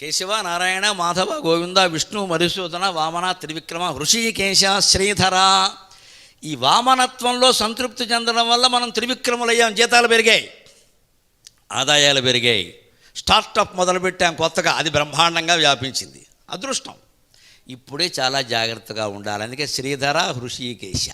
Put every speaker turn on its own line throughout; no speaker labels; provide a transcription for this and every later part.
కేశవ నారాయణ మాధవ గోవింద విష్ణు మధుసూదన వామన త్రివిక్రమ ఋషికేశ శ్రీధర. ఈ వామనత్వంలో సంతృప్తి చెందడం వల్ల మనం త్రివిక్రములయ్యాం జీతాలు పెరిగాయి ఆదాయాలు పెరిగాయి. స్టార్టప్ మొదలుపెట్టాం కొత్తగా అది బ్రహ్మాండంగా వ్యాపించింది. అదృష్టం. ఇప్పుడే చాలా జాగ్రత్తగా ఉండాలి. అందుకే శ్రీధర హృషికేశ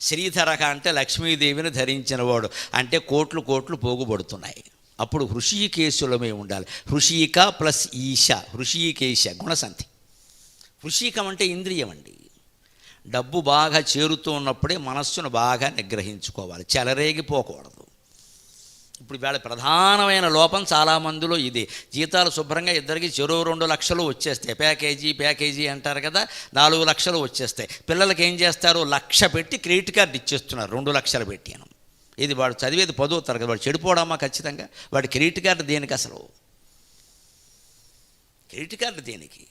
శ్రీధరక అంటే లక్ష్మీదేవిని ధరించినవాడు. అంటే కోట్లు కోట్లు పోగుబడుతున్నాయి అప్పుడు హృషికేశులమే ఉండాలి. హృషిక ప్లస్ ఈశ. హృషికేశ గుణసంధి. హృషికం అంటే ఇంద్రియం అండి. డబ్బు బాగా చేరుతూ ఉన్నప్పుడే మనస్సును బాగా నిగ్రహించుకోవాలి. చెలరేగిపోకూడదు. ఇప్పుడు వేళ ప్రధానమైన లోపం చాలామందిలో ఇది. జీతాలు శుభ్రంగా ఇద్దరికి చెరువు రెండు లక్షలు వచ్చేస్తాయి. ప్యాకేజీ ప్యాకేజీ అంటారు కదా నాలుగు లక్షలు వచ్చేస్తాయి. పిల్లలకి ఏం చేస్తారు? లక్ష పెట్టి క్రెడిట్ కార్డు ఇచ్చేస్తున్నారు. రెండు లక్షలు పెట్టాను ఇది వాడు చదివేది పదో తరగతి వాడు చెడిపోవడమా ఖచ్చితంగా? వాడి క్రెడిట్ కార్డు దేనికి అసలు? క్రెడిట్ కార్డు దేనికి?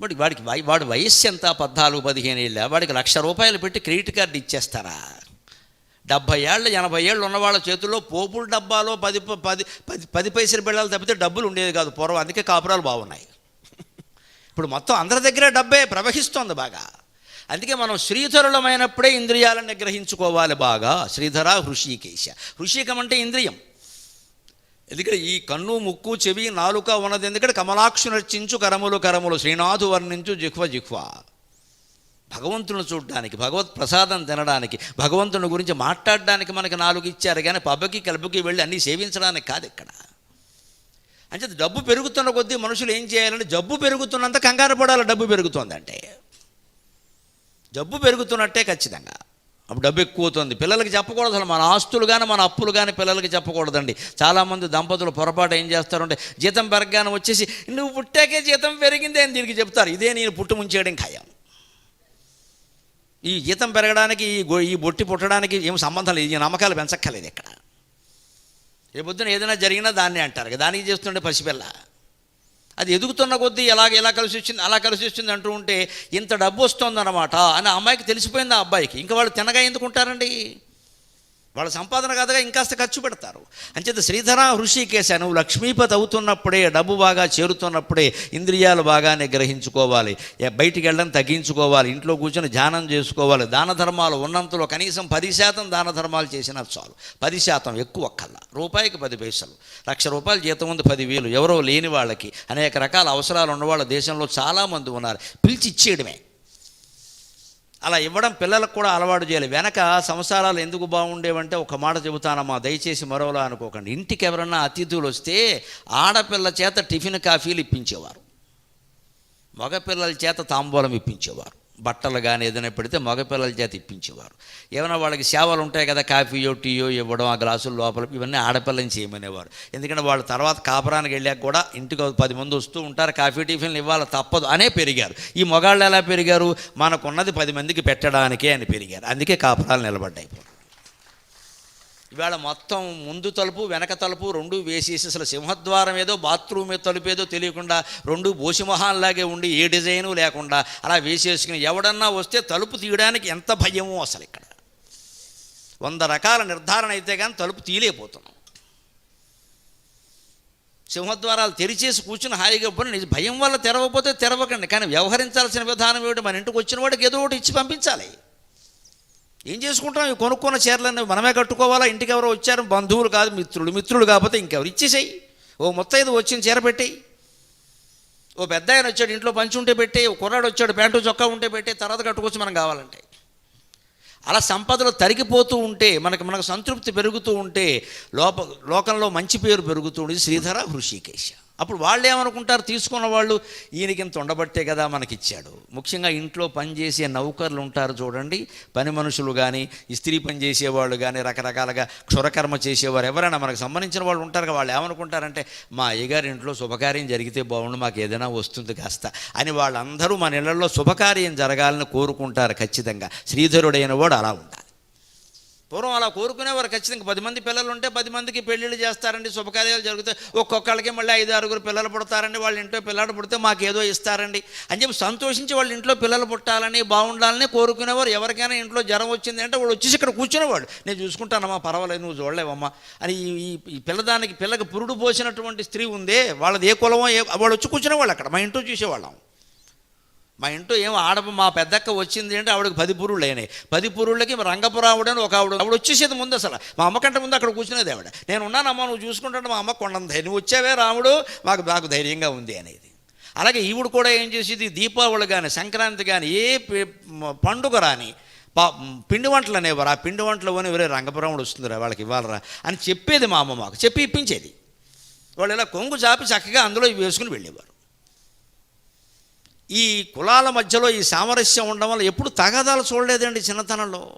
వాడికి వాడికి వై- వాడి వయస్సు ఎంత? పద్నాలుగు పదిహేను ఏళ్ళ వాడికి లక్ష రూపాయలు పెట్టి క్రెడిట్ కార్డు ఇచ్చేస్తారా? డెబ్భై ఏళ్ళు ఎనభై ఏళ్ళు ఉన్న వాళ్ళ చేతుల్లో పోపుల డబ్బాలో పది ప- పది పది పది పైసలు బిళ్ళాలు తప్పితే డబ్బులు ఉండేది కాదు. పూర్వం అందుకే కాపురాలు బాగున్నాయి. ఇప్పుడు మొత్తం అందరి దగ్గర డబ్బే ప్రవహిస్తోంది బాగా. అందుకే మనం శ్రీధరులమైనప్పుడే ఇంద్రియాలను నిగ్రహించుకోవాలి బాగా. శ్రీధర హృషికేశ. హృషికం అంటే ఇంద్రియం. ఎందుకంటే ఈ కన్ను ముక్కు చెవి నాలుక ఉన్నది ఎందుకంటే కమలాక్షు నర్చించు కరములు కరములు. శ్రీనాథు వర్ణించు జిహ్వ జిహ్వ. భగవంతుని చూడడానికి భగవత్ ప్రసాదం తినడానికి భగవంతుని గురించి మాట్లాడడానికి మనకి నాలుగు ఇచ్చారు కానీ పబ్బకి కలుపుకి వెళ్ళి అన్నీ సేవించడానికి కాదు ఇక్కడ. అంటే డబ్బు పెరుగుతున్న కొద్దీ మనుషులు ఏం చేయాలంటే జబ్బు పెరుగుతున్నంత కంగారు పడాలి డబ్బు పెరుగుతుందంటే. జబ్బు పెరుగుతున్నట్టే ఖచ్చితంగా. అప్పుడు డబ్బు ఎక్కువ అవుతుంది పిల్లలకి చెప్పకూడదు అసలు. మన ఆస్తులు కానీ మన అప్పులు కానీ పిల్లలకి చెప్పకూడదండి. చాలామంది దంపతులు పొరపాటు ఏం చేస్తారంటే జీతం పెరగగానే వచ్చేసి నువ్వు పుట్టాకే జీతం పెరిగిందే అని దీనికి చెప్తారు. ఇదే నేను పుట్టు ముంచేయడం ఖాయం. ఈ జీతం పెరగడానికి ఈ ఈ బొట్టి పుట్టడానికి ఏం సంబంధం లేదు. ఈ నమ్మకాలు పెంచక్కర్లేదు ఇక్కడ. ఏ పొద్దున ఏదైనా జరిగినా దాన్ని అంటారు. దానికి చేస్తుండే పసిపిల్ల. అది ఎదుగుతున్న కొద్దీ ఎలాగ ఎలా కలిసి వచ్చింది అలా కలిసి వచ్చింది అంటూ ఉంటే ఇంత డబ్బు వస్తుందన్నమాట అని అమ్మాయికి తెలిసిపోయింది ఆ అబ్బాయికి. ఇంకా వాళ్ళు తినగా ఎందుకుంటారండి? వాళ్ళ సంపాదన కాదుగా ఇంకాస్త ఖర్చు పెడతారు. అంచేత శ్రీధర హృషికేశ నువ్వు లక్ష్మీపతి అవుతున్నప్పుడే డబ్బు బాగా చేరుతున్నప్పుడే ఇంద్రియాలు బాగానే గ్రహించుకోవాలి. బయటికి వెళ్ళడం తగ్గించుకోవాలి. ఇంట్లో కూర్చొని ధ్యానం చేసుకోవాలి. దాన ధర్మాలు ఉన్నంతలో కనీసం పది శాతం దాన ధర్మాలు చేసినా చాలు. పది శాతం ఎక్కువ కల్లా. రూపాయికి పది పైసలు. లక్ష రూపాయలు జీతం ఉంది పదివేలు ఎవరో లేని వాళ్ళకి అనేక రకాల అవసరాలు ఉన్నవాళ్ళ దేశంలో చాలామంది ఉన్నారు. పిలిచి ఇచ్చేయడమే. అలా ఇవ్వడం పిల్లలకు కూడా అలవాటు చేయాలి. వెనక సంసారాలు ఎందుకు బాగుండేవంటే ఒక మాట చెబుతానమ్మా దయచేసి మరోలా అనుకోకండి. ఇంటికి ఎవరన్నా అతిథులు వస్తే ఆడపిల్ల చేత టిఫిన్ కాఫీలు ఇప్పించేవారు. మగపిల్లల చేత తాంబూలం ఇప్పించేవారు. బట్టలు కానీ ఏదైనా పెడితే మగపిల్లల చేత ఇప్పించేవారు. ఏమైనా వాళ్ళకి సేవలు ఉంటాయి కదా కాఫీయో టీయో ఇవ్వడం ఆ గ్లాసుల లోపల ఇవన్నీ ఆడపిల్లని చేయమనేవారు. ఎందుకంటే వాళ్ళు తర్వాత కాపురానికి వెళ్ళాక కూడా ఇంటికి పది మంది వస్తూ ఉంటారు కాఫీ టిఫిన్లు ఇవ్వాలి తప్పదు అనే పెరిగారు. ఈ మొగాళ్ళు ఎలా పెరిగారు? మనకున్నది పది మందికి పెట్టడానికే అని పెరిగారు. అందుకే కాపురాలు నిలబడ్డాయి. ఇవాళ మొత్తం ముందు తలుపు వెనక తలుపు రెండు వేసేసి అసలు సింహద్వారం ఏదో బాత్రూమ్ తలుపు ఏదో తెలియకుండా రెండు బోసిమొహాల్లాగే ఉండి ఏ డిజైను లేకుండా అలా వేసేసుకుని ఎవడన్నా వస్తే తలుపు తీయడానికి ఎంత భయమో అసలు ఇక్కడ. వంద రకాల నిర్ధారణ అయితే కానీ తలుపు తీయలేకపోతున్నాం. సింహద్వారాలు తెరిచేసి కూర్చుని హాయిగా పోయి నిజ భయం వల్ల తెరవకపోతే తెరవకండి. కానీ వ్యవహరించాల్సిన విధానం ఏమిటి? మన ఇంటికి వచ్చిన వాడికి ఏదో ఒకటి ఇచ్చి పంపించాలి. ఏం చేసుకుంటాం ఇవి కొనుక్కున్న చీరలన్నీ మనమే కట్టుకోవాలా? ఇంటికి ఎవరో వచ్చారు? బంధువులు కాదు మిత్రులు. మిత్రులు కాకపోతే ఇంకెవరు? ఇచ్చేసేయి. ఓ మొత్తం వచ్చిన చీర పెట్టేయి. ఓ పెద్ద ఆయన వచ్చాడు ఇంట్లో పంచి ఉంటే పెట్టే ఓ కుర్రాడు వచ్చాడు ప్యాంటు చొక్కా ఉంటే పెట్టే తర్వాత కట్టుకోవచ్చు మనం కావాలంటే. అలా సంపదలు తరిగిపోతూ ఉంటే మనకి మనకు సంతృప్తి పెరుగుతూ ఉంటే లోప లోకంలో మంచి పేరు పెరుగుతూ ఉండేది శ్రీధర హృషికేశ. అప్పుడు వాళ్ళు ఏమనుకుంటారు తీసుకున్న వాళ్ళు ఈయనకి ఇంత ఉండబట్టే కదా మనకి ఇచ్చాడు ముఖ్యంగా ఇంట్లో పనిచేసే నౌకర్లు ఉంటారు చూడండి. పని మనుషులు కానీ ఇస్త్రీ పని చేసేవాళ్ళు కానీ రకరకాలుగా క్షురకర్మ చేసేవారు ఎవరైనా మనకు సంబంధించిన వాళ్ళు ఉంటారు కదా, వాళ్ళు ఏమనుకుంటారంటే మా అయ్యగారి ఇంట్లో శుభకార్యం జరిగితే బాగుండు మాకు ఏదైనా వస్తుంది కాస్త అని వాళ్ళందరూ మన ఇళ్ళలో శుభకార్యం జరగాలని కోరుకుంటారు ఖచ్చితంగా. శ్రీధరుడైన వాడు అలా ఉండాలి పూర్వం అలా కోరుకునేవారు ఖచ్చితంగా. పది మంది పిల్లలు ఉంటే పది మందికి పెళ్ళిళ్ళు చేస్తారండి శుభకార్యాలు జరుగుతాయి. ఒక్కొక్కళ్ళకి మళ్ళీ ఐదు ఆరుగురు పిల్లలు పుడతారండి వాళ్ళ ఇంట్లో పిల్లలు పుడితే మాకు ఏదో ఇస్తారండి. అని చెప్పి సంతోషించి వాళ్ళ ఇంట్లో పిల్లలు పుట్టాలని బాగుండాలని కోరుకునేవారు. ఎవరికైనా ఇంట్లో జ్వరం వచ్చింది అంటే వాడు వచ్చేసి ఇక్కడ కూర్చునేవాడు నేను చూసుకుంటానమ్మా పర్వాలేదు నువ్వు చూడలేవమ్మా. అని ఈ- ఈ పిల్లదానికి పిల్లకి పురుడు పోసినటువంటి స్త్రీ ఉందే వాళ్ళది ఏ కులమో ఏ వాడు వచ్చి కూర్చునేవాళ్ళు అక్కడ. మా ఇంట్లో చూసేవాళ్ళం. మా ఇంట్లో ఏం ఆడ మా పెద్దక్క వచ్చింది అంటే ఆవిడకి పది పురుళ్ళు అయినాయి. పది పురుళ్ళకి రంగపురావుడు అని ఒక ఆవిడ ఆవిడ వచ్చేసేది ముందు అసలు. మా అమ్మ కంటే ముందు అక్కడ కూర్చునేది ఆవిడ. నేను ఉన్నానమ్మా నువ్వు చూసుకుంటాను మా అమ్మ కొండంత ధైర్యం. వచ్చావే రాముడు మాకు నాకు ధైర్యంగా ఉంది అనేది. అలాగే ఈవిడ కూడా ఏం చేసేది? దీపావళి కానీ సంక్రాంతి కానీ ఏ పండుగ రాని పా పిండి వంటలు అనేవారు ఆ పిండి వంటలు అని ఎవరే రంగపురాముడు వస్తుందిరా వాళ్ళకి ఇవ్వాలరా? అని చెప్పేది మా అమ్మ మాకు. చెప్పి ఇప్పించేది. వాళ్ళు ఇలా కొంగు చాపి చక్కగా అందులో ఇవి వేసుకుని వెళ్ళేవారు. ఈ కులాల మధ్యలో ఈ సామరస్యం ఉండడం వల్ల ఎప్పుడు తగాదాలు చూడలేదండి చిన్నతనంలో.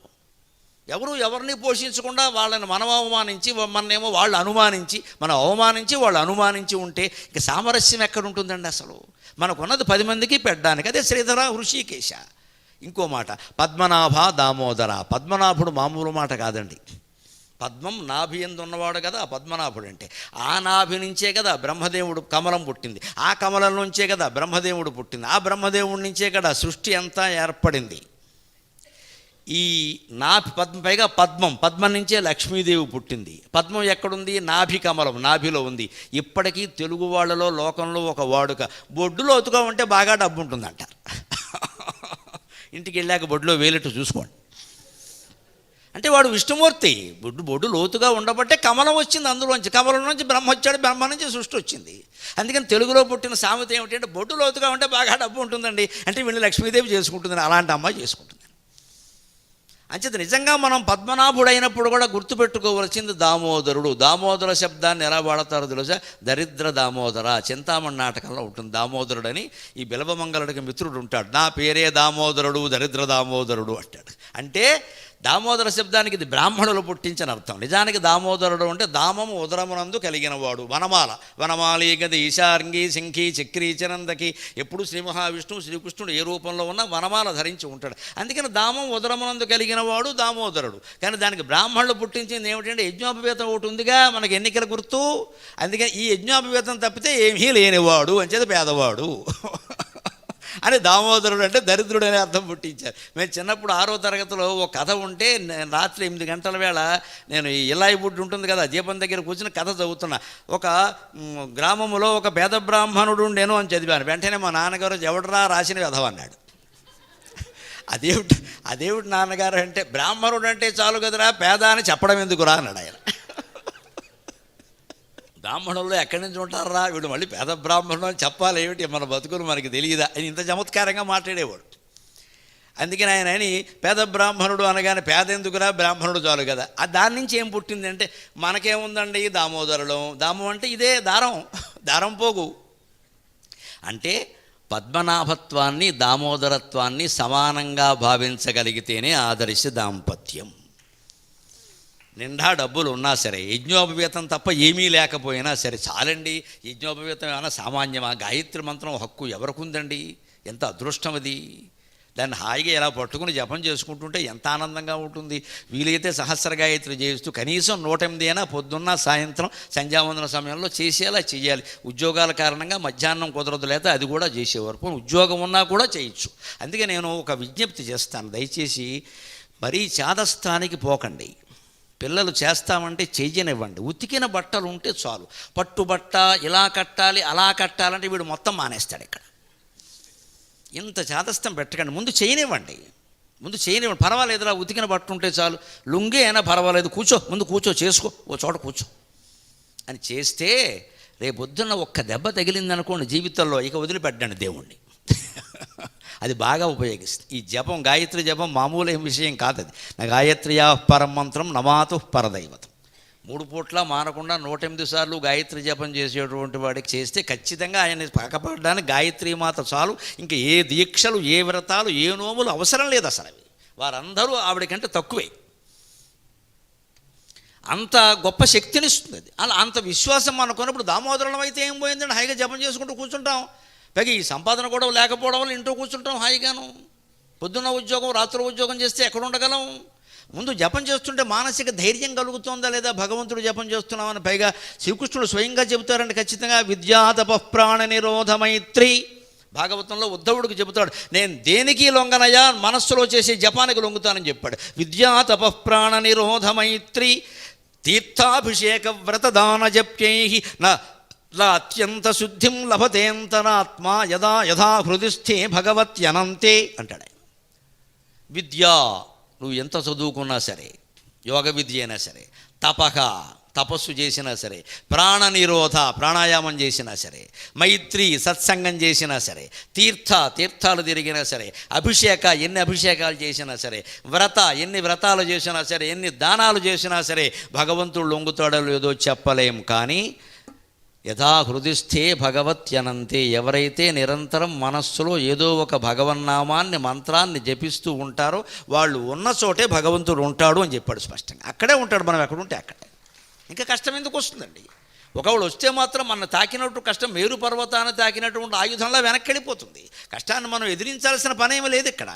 ఎవరు ఎవరిని పోషించకుండా వాళ్ళని మనం అవమానించి మననేమో వాళ్ళు అనుమానించి మనం అవమానించి వాళ్ళు అనుమానించి ఉంటే ఇక సామరస్యం ఎక్కడ ఉంటుందండి అసలు? మనకున్నది పది మందికి పెట్టడానికి. అదే శ్రీధర హృషికేశ. ఇంకో మాట పద్మనాభ దామోదర. పద్మనాభుడు మామూలు మాట కాదండి. పద్మం నాభి ఎందు ఉన్నవాడు కదా పద్మనాభుడు అంటే. ఆ నాభి నుంచే కదా బ్రహ్మదేవుడు కమలం పుట్టింది. ఆ కమలం నుంచే కదా బ్రహ్మదేవుడు పుట్టింది. ఆ బ్రహ్మదేవుడి నుంచే కదా సృష్టి అంతా ఏర్పడింది. ఈ నాభి పద్మ పైగా పద్మం పద్మం నుంచే లక్ష్మీదేవి పుట్టింది. పద్మం ఎక్కడుంది? నాభి కమలం నాభిలో ఉంది. ఇప్పటికీ తెలుగు వాళ్ళలో లోకంలో ఒక వాడుక. బొడ్డులో ఒతుగా ఉంటే బాగా డబ్బు ఉంటుందంట ఇంటికి వెళ్ళాక బొడ్డులో వేలెట్టు చూసుకోండి. అంటే వాడు విష్ణుమూర్తి. బొడ్డు బొడ్డు లోతుగా ఉండబట్టే కమలం వచ్చింది అందులోంచి. కమలం నుంచి బ్రహ్మ వచ్చాడు బ్రహ్మ నుంచి సృష్టి వచ్చింది. అందుకని తెలుగులో పుట్టిన సామెత ఏమిటంటే బొడ్డు లోతుగా ఉంటే బాగా డబ్బు ఉంటుందండి. అంటే వీళ్ళు లక్ష్మీదేవి చేసుకుంటుందని అలాంటి అమ్మాయి చేసుకుంటుంది అంచేత నిజంగా మనం పద్మనాభుడైనప్పుడు కూడా గుర్తుపెట్టుకోవలసింది దామోదరుడు. దామోదర శబ్దాన్ని ఎలా వాడతారో తెలుసా? దరిద్ర దామోదర. చింతామణి నాటకంలో ఉంటుంది దామోదరుడని. ఈ బిలవమంగళుడికి మిత్రుడు ఉంటాడు. నా పేరే దామోదరుడు దరిద్ర దామోదరుడు అంటాడు. అంటే దామోదర శబ్దానికి ఇది బ్రాహ్మణులు పుట్టించిన అర్థం. నిజానికి దామోదరుడు అంటే దామము ఉదరమునందు కలిగిన వాడు వనమాల. వనమాలి గది ఈశార్ంగి శంఖి చక్రి చనందకి ఎప్పుడు శ్రీ మహావిష్ణువు శ్రీకృష్ణుడు ఏ రూపంలో ఉన్నా వనమాల ధరించి ఉంటాడు. అందుకని దామం ఉదరమునందు కలిగిన వాడు దామోదరుడు. కానీ దానికి బ్రాహ్మణులు పుట్టించింది ఏమిటంటే యజ్ఞోపవేతం ఒకటి ఉందిగా మనకి ఎన్నికల గుర్తు. అందుకని ఈ యజ్ఞోపవేతం తప్పితే ఏమీ లేనివాడు అంచేది పేదవాడు. అని దామోదరుడు అంటే దరిద్రుడు అనే అర్థం పుట్టించారు. మేము చిన్నప్పుడు ఆరో తరగతిలో ఒక కథ ఉంటే నేను రాత్రి ఎనిమిది గంటల వేళ నేను ఈ ఇలాయి బుడ్డు ఉంటుంది కదా దీపం దగ్గర కూర్చుని కథ చదువుతున్నా. ఒక గ్రామంలో గ్రామములో ఒక పేద బ్రాహ్మణుడు ఉండేను అని చదివాను. వెంటనే మా నాన్నగారు ఎవడరా రాసిన వ్యధం అన్నాడు. అదేమిటి అదేమిటి నాన్నగారు అంటే బ్రాహ్మణుడు అంటే చాలు కదరా పేద అని చెప్పడం ఎందుకురా అన్నాడు ఆయన. బ్రాహ్మణుల్లో ఎక్కడి నుంచి ఉంటారా? వీడు మళ్ళీ పేద బ్రాహ్మణుడు అని చెప్పాలి ఏమిటి? మన బతుకులు మనకి తెలియదా? అని ఇంత చమత్కారంగా మాట్లాడేవాడు. అందుకని ఆయన అని పేద బ్రాహ్మణుడు అనగానే పేద ఎందుకురా? బ్రాహ్మణుడు చాలు కదా. ఆ దాని నుంచి ఏం పుట్టిందంటే మనకేముందండి దామోదరులం? దామం అంటే ఇదే దారం. దారం పోగు. అంటే పద్మనాభత్వాన్ని దామోదరత్వాన్ని సమానంగా భావించగలిగితేనే ఆదర్శ దాంపత్యం. నిండా డబ్బులు ఉన్నా సరే యజ్ఞోపవేతం తప్ప ఏమీ లేకపోయినా సరే చాలండి. యజ్ఞోపవేతం ఏమైనా సామాన్యమా? గాయత్రి మంత్రం హక్కు ఎవరికి ఉందండి ఎంత అదృష్టం అది? దాన్ని హాయిగా ఇలా పట్టుకుని జపం చేసుకుంటుంటే ఎంత ఆనందంగా ఉంటుంది. వీలైతే సహస్ర గాయత్రి చేస్తూ కనీసం నూట ఎనిమిది అయినా పొద్దున్న సాయంత్రం సంధ్యావందన సమయంలో చేసేలా చేయాలి. ఉద్యోగాల కారణంగా మధ్యాహ్నం కుదరదు లేదా అది కూడా చేసేవారు. పోనీ ఉద్యోగం ఉన్నా కూడా చేయొచ్చు. అందుకే నేను ఒక విజ్ఞప్తి చేస్తాను. దయచేసి మరీ చాదస్థానికి పోకండి. పిల్లలు చేస్తామంటే చెయ్యనివ్వండి. ఉతికిన బట్టలు ఉంటే చాలు. పట్టు బట్ట ఇలా కట్టాలి అలా కట్టాలంటే వీడు మొత్తం మానేస్తాడు ఇక్కడ. ఇంత చాదస్తం పెట్టకండి. ముందు చేయనివ్వండి ముందు చేయనివ్వండి పర్వాలేదురా ఉతికిన బట్ట ఉంటే చాలు. లుంగి అయినా పర్వాలేదు. కూర్చో ముందు కూర్చో చేసుకో ఓ చోట కూర్చో. అని చేస్తే రేపొద్దున్న ఒక్క దెబ్బ తగిలిందనుకోండి జీవితంలో ఇక వదిలిపెట్టండి దేవుణ్ణి. అది బాగా ఉపయోగిస్తుంది. ఈ జపం గాయత్రి జపం మామూలు ఏం విషయం కాదు అది నా గాయత్రియా పరం మంత్రం నమాతు పరదైవతం. మూడు పూట్ల మానకుండా నూట ఎనిమిది సార్లు గాయత్రి జపం చేసేటువంటి వాడికి చేస్తే ఖచ్చితంగా ఆయన పక్కపడడానికి గాయత్రి మాత చాలు. ఇంకా ఏ దీక్షలు ఏ వ్రతాలు ఏ నోములు అవసరం లేదు అసలు అవి. వారందరూ ఆవిడకంటే తక్కువే. అంత గొప్ప శక్తినిస్తుంది ఇస్తుంది అలా అంత విశ్వాసం అనుకున్నప్పుడు దామోదరం అయితే ఏం పోయిందండి? హాయిగా జపం చేసుకుంటూ కూర్చుంటాం. పైగా ఈ సంపాదన కూడా లేకపోవడం వల్ల ఇంట్లో కూర్చుంటాం హాయిగాను. పొద్దున్న ఉద్యోగం రాత్రి ఉద్యోగం చేస్తే ఎక్కడ ఉండగలం ముందు జపం చేస్తుంటే మానసిక ధైర్యం కలుగుతుందా లేదా? భగవంతుడు జపం చేస్తున్నామని పైగా శ్రీకృష్ణుడు స్వయంగా చెబుతారండి ఖచ్చితంగా విద్యాతప ప్రాణ నిరోధ మైత్రి. భాగవతంలో ఉద్ధవుడికి చెబుతాడు నేను దేనికి లొంగనయా మనస్సులో చేసే జపానికి లొంగుతానని చెప్పాడు. విద్యాతప ప్రాణ నిరోధ మైత్రి తీర్థాభిషేక వ్రతదాన జప్యై నా అత్యంత శుద్ధిం లభతేంతరాత్మ యదా యథా హృదిస్థే భగవత్యనంతే అంటాడు ఆయన. విద్య నువ్వు ఎంత చదువుకున్నా సరే యోగ విద్య అయినా సరే తపక తపస్సు చేసినా సరే ప్రాణ నిరోధ ప్రాణాయామం చేసినా సరే మైత్రి సత్సంగం చేసినా సరే తీర్థ తీర్థాలు తిరిగినా సరే అభిషేక ఎన్ని అభిషేకాలు చేసినా సరే వ్రత ఎన్ని వ్రతాలు చేసినా సరే ఎన్ని దానాలు చేసినా సరే భగవంతుడు లొంగుతాడో లేదో చెప్పలేం కానీ యథా హృదిస్థే భగవత్యనంతే. ఎవరైతే నిరంతరం మనస్సులో ఏదో ఒక భగవన్నామాన్ని మంత్రాన్ని జపిస్తూ ఉంటారో వాళ్ళు ఉన్న చోటే భగవంతుడు ఉంటాడు అని చెప్పాడు స్పష్టంగా. అక్కడే ఉంటాడు మనం ఎక్కడుంటే అక్కడే. ఇంకా కష్టం ఎందుకు వస్తుందండి? ఒకవేళ వస్తే మాత్రం మన తాకినట్టు కష్టం మేరు పర్వతాన్ని తాకినటువంటి ఆయుధంలా వెనక్కి వెళ్ళిపోతుంది. కష్టాన్ని మనం ఎదిరించాల్సిన పనేమీ లేదు ఇక్కడ.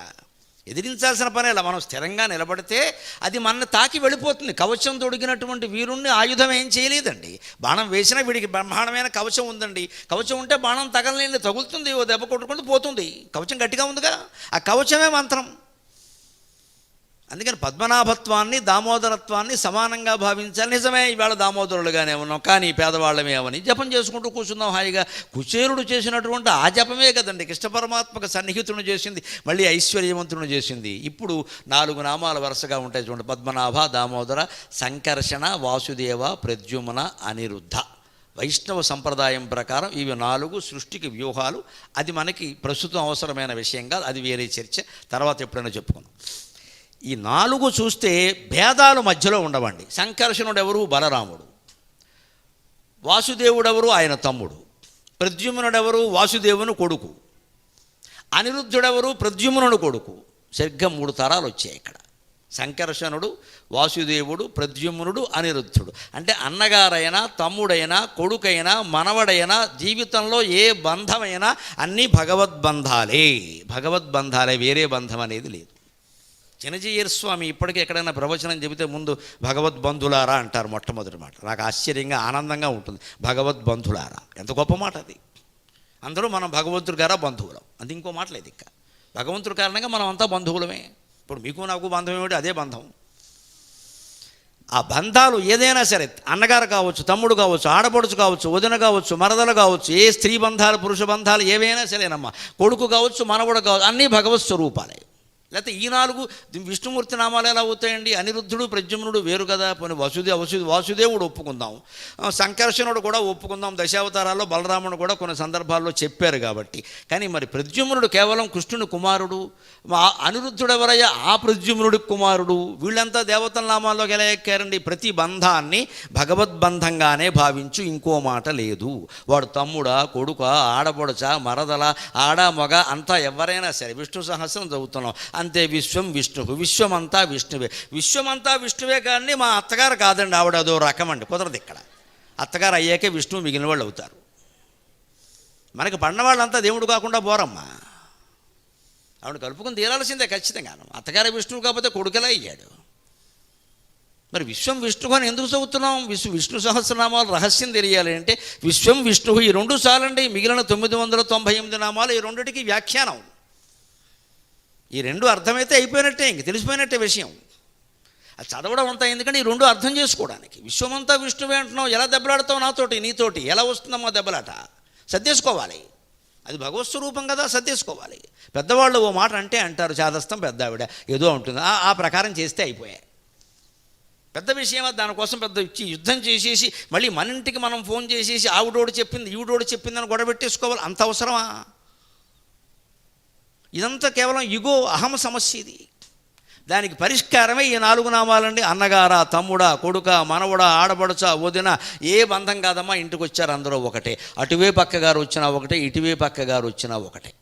ఎదిరించాల్సిన పనేలా మనం స్థిరంగా నిలబడితే అది మన తాకి వెళ్ళిపోతుంది. కవచం తొడిగినటువంటి వీరుణ్ణి ఆయుధం ఏం చేయలేదండి. బాణం వేసినా వీడికి బ్రహ్మాండమైన కవచం ఉందండి. కవచం ఉంటే బాణం తగలలేని తగులుతుంది. ఓ దెబ్బ కొట్టుకుంటూ పోతుంది. కవచం గట్టిగా ఉందిగా. ఆ కవచమే మంత్రం. అందుకని పద్మనాభత్వాన్ని దామోదరత్వాన్ని సమానంగా భావించాలి. నిజమే ఈవేళ దామోదరులుగానే ఉన్నాం కానీ పేదవాళ్ళమే అవని. జపం చేసుకుంటూ కూర్చుందాం హాయిగా. కుచేరుడు చేసినటువంటి ఆ జపమే కదండి కృష్ణ పరమాత్మక చేసింది మళ్ళీ ఐశ్వర్యవంతుడు చేసింది. ఇప్పుడు నాలుగు నామాలు వరుసగా ఉంటాయి చూడండి. పద్మనాభ దామోదర సంకర్షణ వాసుదేవ ప్రద్యుమ్న అనిరుద్ధ. వైష్ణవ సంప్రదాయం ప్రకారం ఇవి నాలుగు సృష్టికి వ్యూహాలు. అది మనకి ప్రస్తుతం అవసరమైన విషయం కాదు అది వేరే చర్చ. తర్వాత ఎప్పుడైనా చెప్పుకున్నాం ఈ నాలుగు చూస్తే భేదాలు మధ్యలో ఉండవండి. సంకర్షణుడు ఎవరు బలరాముడు. వాసుదేవుడెవరు? ఆయన తమ్ముడు. ప్రద్యుమ్నుడెవరు? వాసుదేవుని కొడుకు. అనిరుద్ధుడెవరు? ప్రద్యుమ్నుడు కొడుకు. సరిగ్గా మూడు తరాలు వచ్చాయి ఇక్కడ. సంకర్షణుడు వాసుదేవుడు ప్రద్యుమ్నుడు అనిరుద్ధుడు. అంటే అన్నగారైనా తమ్ముడైనా కొడుకైనా మనవడైనా జీవితంలో ఏ బంధమైనా అన్నీ భగవద్బంధాలే. భగవద్బంధాలే వేరే బంధం అనేది లేదు. చినజీయర్ స్వామి ఇప్పటికీ ఎక్కడైనా ప్రవచనం చెబితే ముందు భగవద్బంధులారా అంటారు మొట్టమొదటి మాట. నాకు ఆశ్చర్యంగా ఆనందంగా ఉంటుంది. భగవద్బంధులారా. ఎంత గొప్ప మాట అది. అందరూ మనం భగవంతుడి గారా బంధువులం. అది ఇంకో మాట లేదు ఇంకా. భగవంతుడి కారణంగా మనం అంతా బంధువులమే. ఇప్పుడు మీకు నాకు బంధం ఏమిటి? అదే బంధం. ఆ బంధాలు ఏదైనా సరే అన్నగారు కావచ్చు తమ్ముడు కావచ్చు ఆడపడుచు కావచ్చు వదిన కావచ్చు మరదలు కావచ్చు ఏ స్త్రీ బంధాలు పురుష బంధాలు ఏవైనా సరేనమ్మా. కొడుకు కావచ్చు మనవడు కావచ్చు అన్నీ భగవత్ స్వరూపాలే. లేకపోతే ఈ నాలుగు విష్ణుమూర్తి నామాలు ఎలా అవుతాయండి? అనిరుద్ధుడు ప్రద్యుమ్నుడు వేరు కదా పోనీ వసుదే వసు వాసుదేవుడు ఒప్పుకుందాం. సంకర్షణుడు కూడా ఒప్పుకుందాం దశావతారాల్లో బలరాముడు కూడా కొన్ని సందర్భాల్లో చెప్పారు కాబట్టి. కానీ మరి ప్రద్యుమ్నుడు కేవలం కృష్ణుని కుమారుడు అనిరుద్ధుడు ఎవరయ్యా ఆ ప్రద్యుమ్నుడి కుమారుడు. వీళ్ళంతా దేవతల నామాల్లోకి ఎలా ఎక్కారండి? ప్రతి బంధాన్ని భగవద్బంధంగానే భావించు ఇంకో మాట లేదు. వాడు తమ్ముడా కొడుక ఆడపడుచ మరదల ఆడ మగ అంతా ఎవరైనా సరే. విష్ణు సహస్రం చదువుతున్నాం. అంతే విశ్వం విష్ణువు. విశ్వమంతా విష్ణువే. విశ్వమంతా విష్ణువే కానీ మా అత్తగారు కాదండి ఆవిడ అదో రకం అండి. కుదరదు ఇక్కడ. అత్తగారు అయ్యాకే విష్ణువు మిగిలిన వాళ్ళు అవుతారు. మనకి పడిన వాళ్ళంతా దేవుడు కాకుండా పోరమ్మా. ఆవిడ కలుపుకుని తీరాల్సిందే ఖచ్చితంగా. అత్తగారే విష్ణువు కాకపోతే కొడుకులా అయ్యాడు? మరి విశ్వం విష్ణువు అని ఎందుకు చదువుతున్నాం? విశ్వ విష్ణు సహస్రనామాలు రహస్యం తెలియాలి అంటే విశ్వం విష్ణువు ఈ రెండు సార్లండి మిగిలిన తొమ్మిది వందల తొంభై ఎనిమిది నామాలు ఈ రెండింటికి వ్యాఖ్యానం. ఈ రెండు అర్థమైతే అయిపోయినట్టే ఇంక తెలిసిపోయినట్టే విషయం. అది చదవడం అంతా ఎందుకంటే ఈ రెండు అర్థం చేసుకోవడానికి. విశ్వమంతా విష్ణువే అంటున్నావు ఎలా దెబ్బలాడతావు నాతోటి నీతోటి ఎలా వస్తుందమ్మా దెబ్బలాట? సర్దేసుకోవాలి. అది భగవత్ స్వరూపం కదా సర్దేసుకోవాలి. పెద్దవాళ్ళు ఓ మాట అంటే అంటారు చాదస్తం పెద్ద ఆవిడ ఏదో ఉంటుంది. ఆ- ప్రకారం చేస్తే అయిపోయాయి పెద్ద విషయమా దానికోసం పెద్ద ఇచ్చి యుద్ధం చేసేసి మళ్ళీ మన ఇంటికి మనం ఫోన్ చేసేసి ఆవిడోడు చెప్పింది ఈవిడోడు చెప్పిందని గొడవ పెట్టేసుకోవాలి. అంత అవసరమా? ఇదంతా కేవలం ఇగో అహం సమస్య ఇది. దానికి పరిష్కారమే ఈ నాలుగు నామాలండి. అన్నగారా తమ్ముడా కొడుక మనవడా ఆడబడుచ వదిన ఏ బంధం కాదమ్మా ఇంటికి వచ్చారు అందరూ ఒకటే. అటువే పక్క గారు వచ్చినా ఒకటే ఇటువే పక్క గారు వచ్చినా ఒకటే.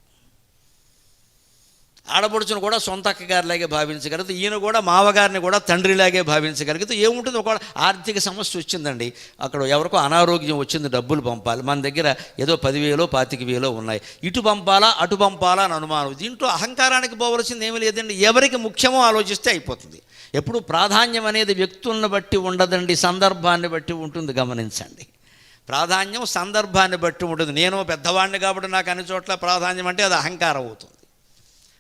ఆడపడుచును కూడా సొంత అక్కగారిలాగే భావించగలుగుతూ ఈయన కూడా మావగారిని కూడా తండ్రిలాగే భావించగలుగుతూ ఏముంటుంది ఒక ఆర్థిక సమస్య వచ్చిందండి. అక్కడ ఎవరికో అనారోగ్యం వచ్చింది డబ్బులు పంపాలి. మన దగ్గర ఏదో పదివేలో పాతిక వేలో ఉన్నాయి. ఇటు పంపాలా అటు పంపాలా అని అనుమానం. దీంట్లో అహంకారానికి పోవలసింది ఏమీ లేదండి. ఎవరికి ముఖ్యమో ఆలోచిస్తే అయిపోతుంది. ఎప్పుడు ప్రాధాన్యం అనేది వ్యక్తులను బట్టి ఉండదండి సందర్భాన్ని బట్టి ఉంటుంది గమనించండి. ప్రాధాన్యం సందర్భాన్ని బట్టి ఉంటుంది. నేను పెద్దవాడిని కాబట్టి నాకు అన్ని చోట్ల ప్రాధాన్యం అంటే అది అహంకారం అవుతుంది.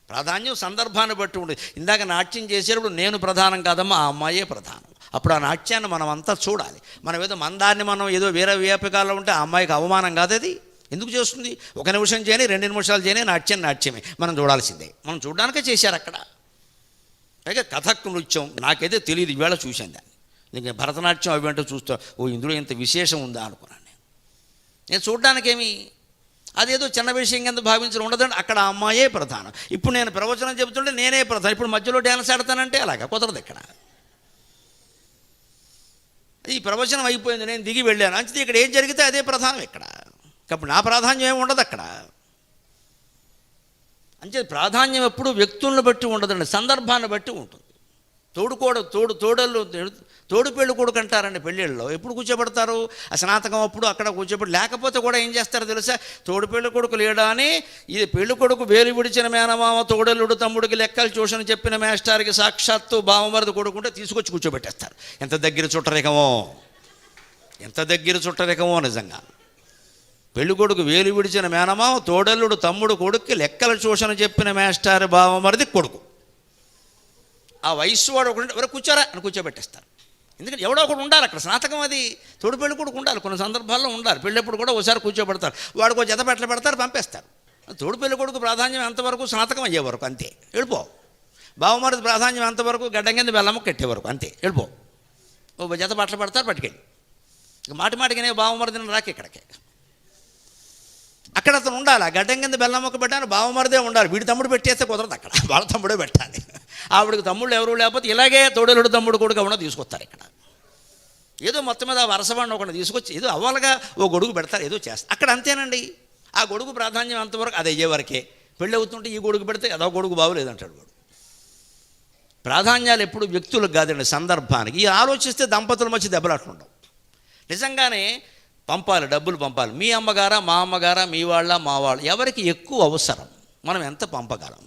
ప్రాధాన్యం సందర్భాన్ని బట్టి ఉంటుంది ఇందాక నాట్యం చేసేటప్పుడు నేను ప్రధానం కాదమ్మా ఆ అమ్మాయే ప్రధానం. అప్పుడు ఆ నాట్యాన్ని మనం అంతా చూడాలి. మనం ఏదో మందాన్ని మనం ఏదో వేరే వ్యాపకాల్లో ఉంటే ఆ అమ్మాయికి అవమానం కాదు అది ఎందుకు చేస్తుంది? ఒక నిమిషం చేయని రెండు నిమిషాలు చేయని నాట్యం నాట్యమే. మనం చూడాల్సిందే. మనం చూడడానికే చేశారు అక్కడ. పైగా కథక్ నృత్యం నాకైతే తెలియదు ఈవేళ చూశాను దాన్ని. నీకు భరతనాట్యం అవి అంటే చూస్తా ఓ ఇందులో ఇంత విశేషం ఉందా అనుకున్నాను నేను. నేను చూడడానికేమి అదేదో చిన్న విషయం కింద భావించడం ఉండదండి. అక్కడ అమ్మాయే ప్రధానం. ఇప్పుడు నేను ప్రవచనం చెబుతుంటే నేనే ప్రధానం. ఇప్పుడు మధ్యలో డ్యాన్స్ ఆడతానంటే అలాగా కుదరదు ఇక్కడ. ఈ ప్రవచనం అయిపోయింది నేను దిగి వెళ్ళాను. అంతే ఇక్కడ ఏం జరిగితే అదే ప్రధానం ఇక్కడ. కాబట్టి నా ప్రాధాన్యం ఏమి ఉండదు అక్కడ. అంటే ప్రాధాన్యం ఎప్పుడు వ్యక్తులను బట్టి ఉండదండి సందర్భాన్ని బట్టి ఉంటుంది. తోడుకోడ తోడు తోడళ్ళు తోడు పెళ్ళి కొడుకు అంటారండి పెళ్ళిళ్ళలో. ఎప్పుడు కూర్చోబెడతారు? ఆ స్నాతకం అప్పుడు అక్కడ కూర్చోబెట్టి లేకపోతే కూడా ఏం చేస్తారో తెలుసా? తోడు పెళ్ళి కొడుకు లేడా అని ఇది పెళ్ళి కొడుకు వేలు విడిచిన మేనమామ తోడల్లుడు తమ్ముడికి లెక్కలు చూసని చెప్పిన మేస్టార్కి సాక్షాత్తు బావమరిది కొడుకుంటే తీసుకొచ్చి కూర్చోబెట్టేస్తారు. ఎంత దగ్గర చుట్టరికమో ఎంత దగ్గర చుట్టరికమో నిజంగా. పెళ్ళి కొడుకు వేలు విడిచిన మేనమామ తోడల్లుడు తమ్ముడు కొడుక్కి లెక్కల చూసిన చెప్పిన మేస్టార్ బావమరిది కొడుకు. ఆ వయస్సు వాడు ఒకటి ఎవరు కూర్చోరా అని కూర్చోబెట్టేస్తారు. ఎందుకంటే ఎవడో ఒకడు ఉండాలి అక్కడ. స్నాతకం అది. తోడు పెళ్ళి కూడా ఉండాలి. కొన్ని సందర్భాల్లో ఉండాలి. పెళ్ళప్పుడు కూడా ఒకసారి కూర్చోబెడతారు. వాడికి ఒక జత పెడతారు పంపేస్తారు. తోడు పెళ్ళి కొడుకు ప్రాధాన్యం ఎంతవరకు? స్నాతకం అయ్యే వరకు అంతే. వెళ్ళిపో. బావమరిది ప్రాధాన్యం ఎంతవరకు? గడ్డం కింద బెల్లమ్మ కట్టే వరకు అంతే. వెళ్ళిపో. ఓ జత బట్టలు పెడతారు పట్టుకెళ్ళి. ఇక మాటి మాటికినే బావమరిదిని రాక ఇక్కడికి. అక్కడ అతను ఉండాలి. ఆ గడ్డం కింద బెల్లం మొక్క పెట్టాను బావమరిదే ఉండాలి. వీడి తమ్ముడు పెట్టేస్తే కుదరదు అక్కడ. వాళ్ళ తమ్ముడే పెట్టాలి. ఆవిడకి తమ్ముళ్ళు ఎవరు లేకపోతే ఇలాగే తోడేలుడు తమ్ముడు కొడుకు ఎవడో తీసుకొస్తారు ఇక్కడ. ఏదో మొత్తం మీద ఆ వరసవాడిని ఒకటి తీసుకొచ్చి ఏదో అవ్వాలుగా ఓ గొడుగు పెడతారు ఏదో చేస్తారు. అక్కడ అంతేనండి. ఆ గొడుగు ప్రాధాన్యం అంతవరకు అది అయ్యే వరకే పెళ్ళి అవుతుంటే ఈ గొడుగు పెడితే అదో గొడుగు బాగోలేదంటాడు వాడు. ప్రాధాన్యాలు ఎప్పుడు వ్యక్తులకు కాదండి సందర్భానికి. ఈ ఆలోచిస్తే దంపతుల మధ్య దెబ్బలాట్లుండవు నిజంగానే పంపాలి డబ్బులు పంపాలి. మీ అమ్మగారా మా అమ్మగారా మీ వాళ్ళ మా వాళ్ళ ఎవరికి ఎక్కువ అవసరం? మనం ఎంత పంపగలం?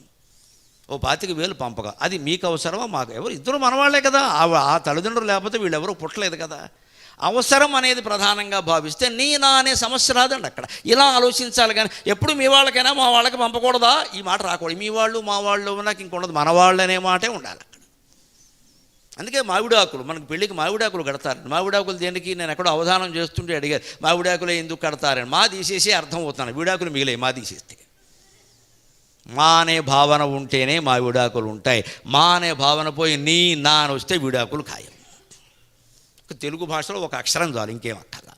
ఓ పాతిక వేలు పంపగలం అది మీకు అవసరమా? మాకు ఎవరు? ఇద్దరు మనవాళ్ళే కదా. ఆ ఆ తల్లిదండ్రులు లేకపోతే వీళ్ళెవరూ పుట్టలేదు కదా. అవసరం అనేది ప్రధానంగా భావిస్తే నీ నా అనే సమస్య రాదండి అక్కడ. ఇలా ఆలోచించాలి కానీ ఎప్పుడు మీ వాళ్ళకైనా మా వాళ్ళకి పంపకూడదా? ఈ మాట రాకూడదు. మీ వాళ్ళు మా వాళ్ళు నాకు ఇంకొండదు. మన వాళ్ళు అనే మాటే ఉండాలి. అందుకే మామిడాకులు మనకు పెళ్ళికి మామిడాకులు కడతారు మామిడాకులు దేనికి? నేను ఎక్కడో అవధానం చేస్తుంటే అడిగారు మామిడాకులు ఎందుకు కడతారని? మా తీసేసి అర్థం అవుతాను విడాకులు మిగిలాయి మా తీసేస్తే. మా అనే భావన ఉంటేనే మా విడాకులు ఉంటాయి. మా అనే భావన పోయి నీ నా అని వస్తే విడాకులు ఖాయం. తెలుగు భాషలో ఒక అక్షరం చాలు ఇంకేం అక్కర్లా.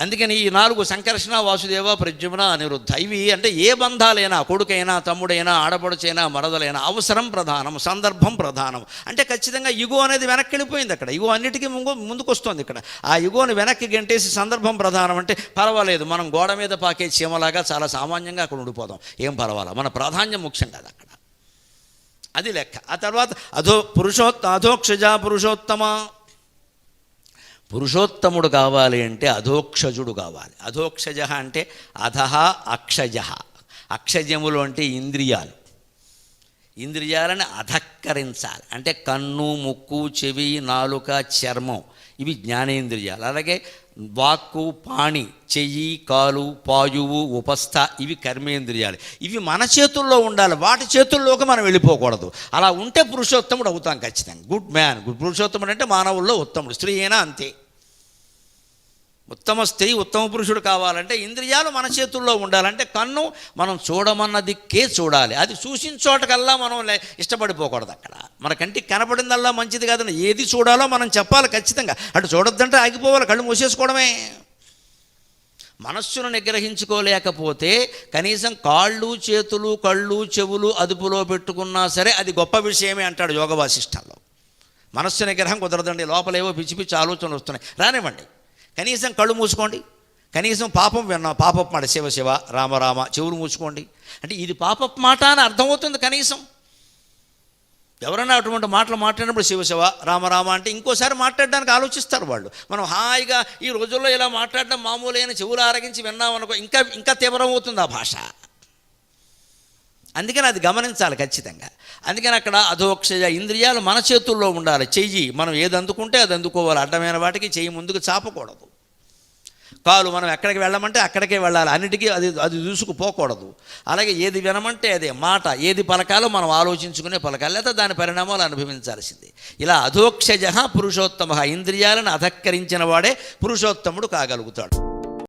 అందుకని ఈ నాలుగు సంకర్షణ వాసుదేవ ప్రద్యుమ్న అనిరుద్ధ ఇవి అంటే ఏ బంధాలైనా కొడుకైనా తమ్ముడైనా ఆడపడుచైనా మరదలైనా అవసరం ప్రధానం సందర్భం ప్రధానం. అంటే ఖచ్చితంగా ఇగో అనేది వెనక్కి వెళ్ళిపోయింది అక్కడ. ఇగో అన్నిటికీ ముందు ముందుకొస్తుంది ఇక్కడ. ఆ ఇగోని వెనక్కి గెంటేసి సందర్భం ప్రధానం అంటే పర్వాలేదు మనం గోడ మీద పాకే చీమలాగా చాలా సామాన్యంగా అక్కడ ఉండిపోదాం. ఏం పర్వాలా? మన ప్రాధాన్యం ముఖ్యం కాదు అక్కడ. అది లెక్క. ఆ తర్వాత అధో పురుషోత్త అధోక్షజ పురుషోత్తమ పురుషోత్తముడు కావాలి అంటే అధోక్షజుడు కావాలి. అధోక్షజ అంటే అధహ అక్షజ. అక్షజములు అంటే ఇంద్రియాలు. ఇంద్రియాలను అధక్కరించాలి అంటే కన్ను ముక్కు చెవి నాలుక చర్మం. ఇవి జ్ఞానేంద్రియాలు. అలాగే వాక్కు పాణి చెయ్యి కాలు పాయువు ఉపస్థ ఇవి కర్మేంద్రియాలు. ఇవి మన చేతుల్లో ఉండాలి. వాటి చేతుల్లోకి మనం వెళ్ళిపోకూడదు. అలా ఉంటే పురుషోత్తముడు అవుతాం ఖచ్చితంగా. గుడ్ మ్యాన్ గుడ్ పురుషోత్తముడు అంటే మానవుల్లో ఉత్తముడు. స్త్రీ అయినా అంతే. ఉత్తమ స్త్రీ ఉత్తమ పురుషుడు కావాలంటే ఇంద్రియాలు మన చేతుల్లో ఉండాలంటే కన్ను మనం చూడమన్న దిక్కే చూడాలి. అది చూసిన చోటకల్లా మనం లే- ఇష్టపడిపోకూడదు అక్కడ. మన కంటికి కనపడిందల్లా మంచిది కాదని ఏది చూడాలో మనం చెప్పాలి ఖచ్చితంగా. అటు చూడొద్దంటే ఆగిపోవాలి కళ్ళు మూసేసుకోవడమే. మనస్సును నిగ్రహించుకోలేకపోతే కనీసం కాళ్ళు చేతులు కళ్ళు చెవులు అదుపులో పెట్టుకున్నా సరే అది గొప్ప విషయమే అంటాడు యోగ వాసిష్టంలో మనస్సు నిగ్రహం కుదరదండి లోపలేవో పిచ్చి పిచ్చి ఆలోచనలు వస్తున్నాయి. రానివ్వండి. కనీసం కళ్ళు మూసుకోండి. కనీసం పాపం విన్నాం పాపం మాట శివ శివ రామ రామ చెవులు మూసుకోండి. అంటే ఇది పాపపు మాట అని అర్థమవుతుంది కనీసం. ఎవరైనా అటువంటి మాటలు మాట్లాడినప్పుడు శివశివ రామరామ అంటే ఇంకోసారి మాట్లాడడానికి ఆలోచిస్తారు వాళ్ళు. మనం హాయిగా ఈ రోజుల్లో ఇలా మాట్లాడడం మామూలైన చెవులు ఆరగించి విన్నామనుకో ఇంకా ఇంకా తీవ్రం అవుతుంది ఆ భాష. అందుకని అది గమనించాలి ఖచ్చితంగా. అందుకని అక్కడ అధోక్షయ ఇంద్రియాలు మన చేతుల్లో ఉండాలి. చెయ్యి మనం ఏది అందుకుంటే అది అందుకోవాలి. అడ్డమైన వాటికి చెయ్యి ముందుకు చాపకూడదు. కాలు మనం ఎక్కడికి వెళ్ళమంటే అక్కడికే వెళ్ళాలి. అన్నిటికీ అది అది దూసుకుపోకూడదు అలాగే ఏది వినమంటే అదే మాట. ఏది పలకాలో మనం ఆలోచించుకునే పలకాలి. లేదా దాని పరిణామాలు అనుభవించాల్సింది. ఇలా అధోక్షజ పురుషోత్తమ. ఇంద్రియాలను అధక్కరించిన వాడే పురుషోత్తముడు కాగలుగుతాడు.